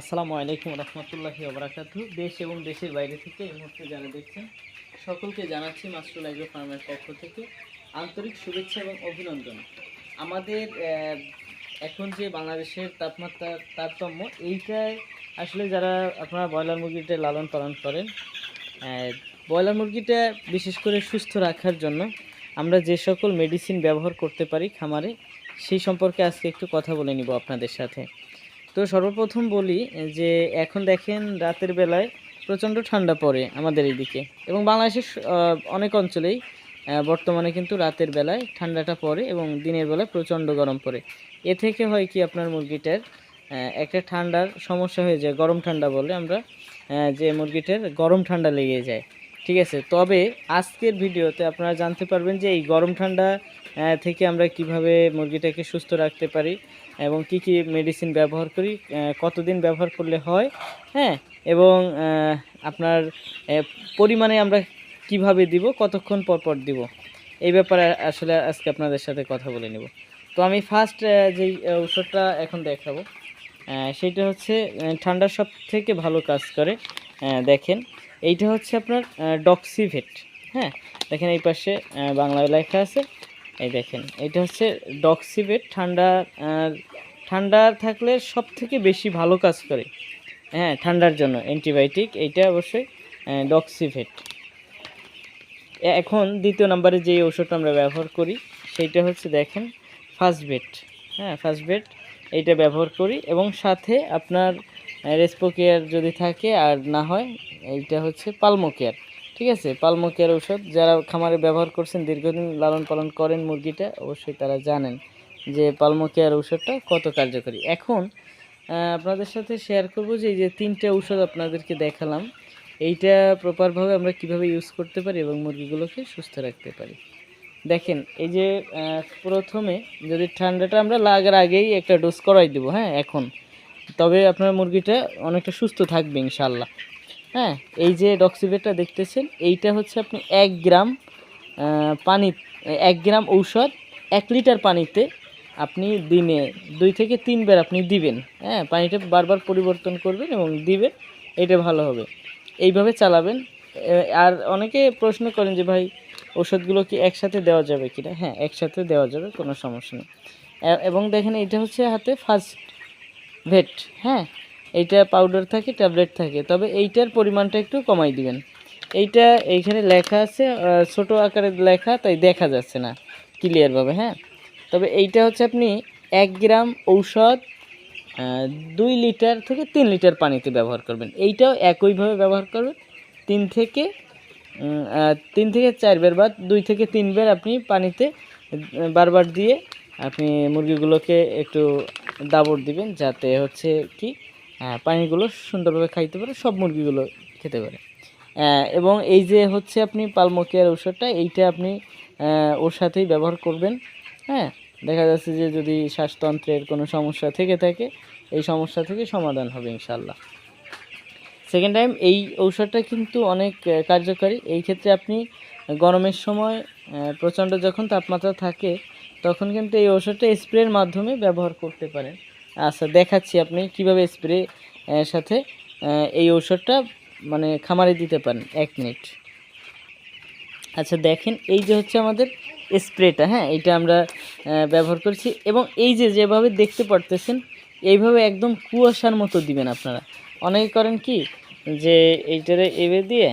আসসালামু আলাইকুম রহমতুল্লাহি ওবরাকাতু দেশ এবং দেশের বাইরে থেকে এই মুহূর্তে যারা দেখছেন, সকলকে জানাচ্ছি মাস্টার লাইব্রেরি ফার্মের পক্ষ থেকে আন্তরিক শুভেচ্ছা এবং অভিনন্দন। আমাদের এখন যে বাংলাদেশের তাপমাত্রার তারতম্য এইটায় আসলে যারা আপনারা ব্রয়লার মুরগিটা লালন পালন করেন ব্রয়লার মুরগিটা বিশেষ করে সুস্থ রাখার জন্য আমরা যে সকল মেডিসিন ব্যবহার করতে পারি খামারে, সেই সম্পর্কে আজকে একটু কথা বলে নিব আপনাদের সাথে। তো সর্বপ্রথম বলি যে এখন দেখেন রাতের বেলায় প্রচণ্ড ঠান্ডা পড়ে আমাদের এইদিকে। এবং বাংলাদেশের অনেক অঞ্চলেই বর্তমানে কিন্তু রাতের বেলায় ঠান্ডাটা পড়ে এবং দিনের বেলায় প্রচণ্ড গরম পড়ে। এ থেকে হয় কি আপনার মুরগিটার একটা ঠান্ডার সমস্যা হয়ে যায়, গরম ঠান্ডা বলে আমরা যে মুরগিটার গরম ঠান্ডা লেগে যায়। ঠিক আছে, তবে আজকের ভিডিওতে আপনারা জানতে পারবেন যে এই গরম ঠান্ডা থেকে আমরা কীভাবে মুরগিটাকে সুস্থ রাখতে পারি এবং কি কি মেডিসিন ব্যবহার করি কতদিন ব্যবহার করলে হয় হ্যাঁ? এবং আপনার পরিমাণে আমরা কীভাবে দিব, কতক্ষণ পর পর দিব, এই ব্যাপারে আসলে আজকে আপনাদের সাথে কথা বলে নেব। তো আমি ফার্স্ট যেই ওষুধটা এখন দেখাবো। সেটা হচ্ছে ঠান্ডার সব থেকে ভালো কাজ করে। দেখেন, এইটা হচ্ছে আপনার ডক্সিভেট। হ্যাঁ দেখেন এই পাশে বাংলায় লেখা আছে। এই দেখেন, এটা হচ্ছে ডক্সিভেট, ঠান্ডা ঠান্ডা থাকলে সব থেকে বেশি ভালো কাজ করে। হ্যাঁ ঠান্ডার জন্য, অ্যান্টিবায়োটিক, এইটা অবশ্যই ডক্সিভেট। এখন দ্বিতীয় নম্বরে যে ওষুধটা আমরা ব্যবহার করি সেইটা হচ্ছে, দেখেন ফার্স্ট বেড হ্যাঁ ফার্স্ট বেড এইটা ব্যবহার করি এবং সাথে আপনার রেসপো কেয়ার যদি থাকে আর না হয়, এইটা হচ্ছে পালমো কেয়ার, ঠিক আছে? পালমো কেয়ার ঔষধ, যারা খামারে ব্যবহার করছেন, দীর্ঘদিন লালন পালন করেন মুরগিটা, অবশ্যই তারা জানেন যে পালমো কেয়ার ঔষধটা কত কার্যকরী। এখন আপনাদের সাথে শেয়ার করব যে এই যে তিনটে ঔষধ আপনাদেরকে দেখালাম, এইটা প্রপারভাবে আমরা কীভাবে ইউজ করতে পারি এবং মুরগিগুলোকে সুস্থ রাখতে পারি। দেখেন, এই যে প্রথমে যদি ঠান্ডাটা আমরা লাগার আগেই একটা ডোজ করাই দেবো হ্যাঁ এখন। তবে আপনার মুরগিটা অনেকটা সুস্থ থাকবে ইনশাল্লাহ হ্যাঁ এই যে ডক্সিবেটটা দেখতেছেন, এইটা হচ্ছে আপনি এক গ্রাম পানি, এক গ্রাম ঔষধ, এক লিটার পানিতে আপনি দিনে দুই থেকে তিনবার আপনি দিবেন হ্যাঁ পানিটা বারবার পরিবর্তন করবেন এবং দিবেন, এটা ভালো হবে। এইভাবে চালাবেন। আর অনেকে প্রশ্ন করেন যে, ভাই ওষুধগুলো কি একসাথে দেওয়া যাবে কি না হ্যাঁ একসাথে দেওয়া যাবে, কোনো সমস্যা নেই। এবং দেখেন এটা হচ্ছে হাতে ফার্স্ট ভেট হ্যাঁ? এইটা পাউডার থাকে ট্যাবলেট থাকে। তবে এইটার পরিমাণটা একটু কমাই দিবেন। এইটা এইখানে লেখা আছে ছোট আকারে লেখা, তাই দেখা যাচ্ছে না ক্লিয়ারভাবে হ্যাঁ? তবে এইটা হচ্ছে আপনি এক গ্রাম ঔষধ দুই লিটার থেকে তিন লিটার পানিতে ব্যবহার করবেন। এইটাও একইভাবে ব্যবহার করবেন, তিন থেকে তিন থেকে চারবার বা দুই থেকে তিনবার আপনি পানিতে বারবার দিয়ে আপনি মুরগিগুলোকে একটু দাবড় দিবেন যাতে হচ্ছে কি পানিগুলো সুন্দরভাবে খাইতে পারে, সব মুরগিগুলো খেতে পারে। এবং এই যে হচ্ছে আপনি পালমোকিয়ার ঔষধটা, এইটা আপনি ওর সাথেই ব্যবহার করবেন। হ্যাঁ দেখা যাচ্ছে যে যদি শ্বাসতন্ত্রের কোনো সমস্যা থেকে থাকে, এই সমস্যা থেকে সমাধান হবে ইনশাল্লাহ সেকেন্ড টাইম এই ঔষধটা কিন্তু অনেক কার্যকারী। এই ক্ষেত্রে আপনি গরমের সময় প্রচণ্ড যখন তাপমাত্রা থাকে, তখন কিন্তু এই ঔষধটা স্প্রের মাধ্যমে ব্যবহার করতে পারেন। আচ্ছা দেখাচ্ছি আপনি কীভাবে স্প্রে সাথে এই ঔষধটা মানে খামারে দিতে পারেন। এক মিনিট। আচ্ছা দেখেন, এই যে হচ্ছে আমাদের স্প্রেটা হ্যাঁ এটা আমরা ব্যবহার করছি। এবং এই যে যেভাবে দেখতে পারতেছেন, এইভাবে একদম কুয়াশার মতো দিবেন আপনারা। অনেকে করেন কি যে এইটারে এভাবে দিয়ে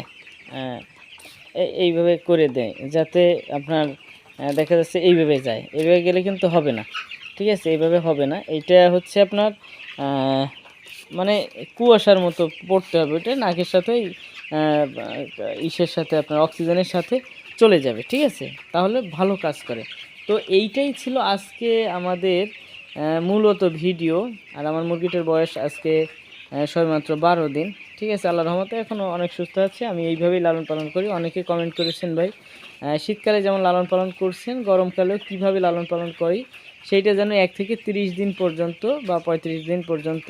এইভাবে করে দেয়, যাতে আপনার দেখা যাচ্ছে এইভাবে যায়। এইভাবে গেলে কিন্তু হবে না। ঠিক আছে? এইভাবে হবে না। এইটা হচ্ছে আপনার মানে কুয়াশার মতো পড়তে হবে। ওটা নাকের সাথে ইসের সাথে, আপনার অক্সিজেনের সাথে চলে যাবে। ঠিক আছে? তাহলে ভালো কাজ করে। তো এইটাই ছিল আজকে আমাদের মূলত ভিডিও। আর আমার মুরগিটার বয়স আজকে সবেমাত্র বারো দিন। ঠিক আছে আল্লাহ রহমতে এখনও অনেক সুস্থ আছে। আমি এইভাবেই লালন পালন করি। অনেকে কমেন্ট করেছেন, ভাই শীতকালে যেমন লালন পালন করছেন, গরমকালেও কীভাবে লালন পালন করি? সেইটা যেন এক থেকে তিরিশ দিন পর্যন্ত বা পঁয়ত্রিশ দিন পর্যন্ত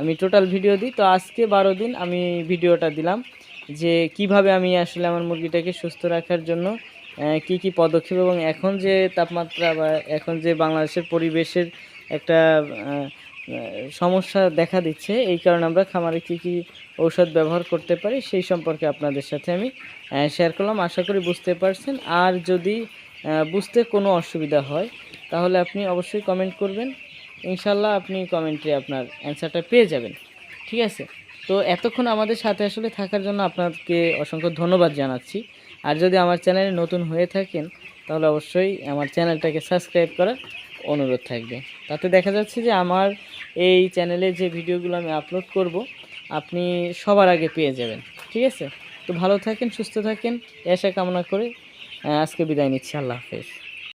আমি টোটাল ভিডিও দিই। তো আজকে বারো দিন আমি ভিডিওটা দিলাম যে কীভাবে আমি আসলে আমার মুরগিটাকে সুস্থ রাখার জন্য কি কি পদক্ষেপ এবং এখন যে তাপমাত্রা বা এখন যে বাংলাদেশের পরিবেশের একটা সমস্যা দেখা দিচ্ছে। এই কারণে আমরা খামারে কী কী ঔষধ ব্যবহার করতে পারি সেই সম্পর্কে আপনাদের সাথে আমি শেয়ার করলাম। আশা করি বুঝতে পারছেন। আর যদি বুঝতে কোনো অসুবিধা হয়, তাহলে আপনি অবশ্যই কমেন্ট করবেন। ইনশাল্লাহ আপনি কমেন্টে আপনার অ্যান্সারটা পেয়ে যাবেন। ঠিক আছে? তো এতক্ষণ আমাদের সাথে আসলে থাকার জন্য আপনাকে অসংখ্য ধন্যবাদ জানাচ্ছি। আর যদি আমার চ্যানেলে নতুন হয়ে থাকেন, তাহলে অবশ্যই আমার চ্যানেলটাকে সাবস্ক্রাইব করার অনুরোধ থাকবে। তাতে দেখা যাচ্ছে যে আমার এই চ্যানেলে যে ভিডিওগুলো আমি আপলোড করব, আপনি সবার আগে পেয়ে যাবেন। ঠিক আছে? তো ভালো থাকেন, সুস্থ থাকেন, আশা কামনা করে আজকে বিদায় নিচ্ছি। আল্লাহ হাফেজ।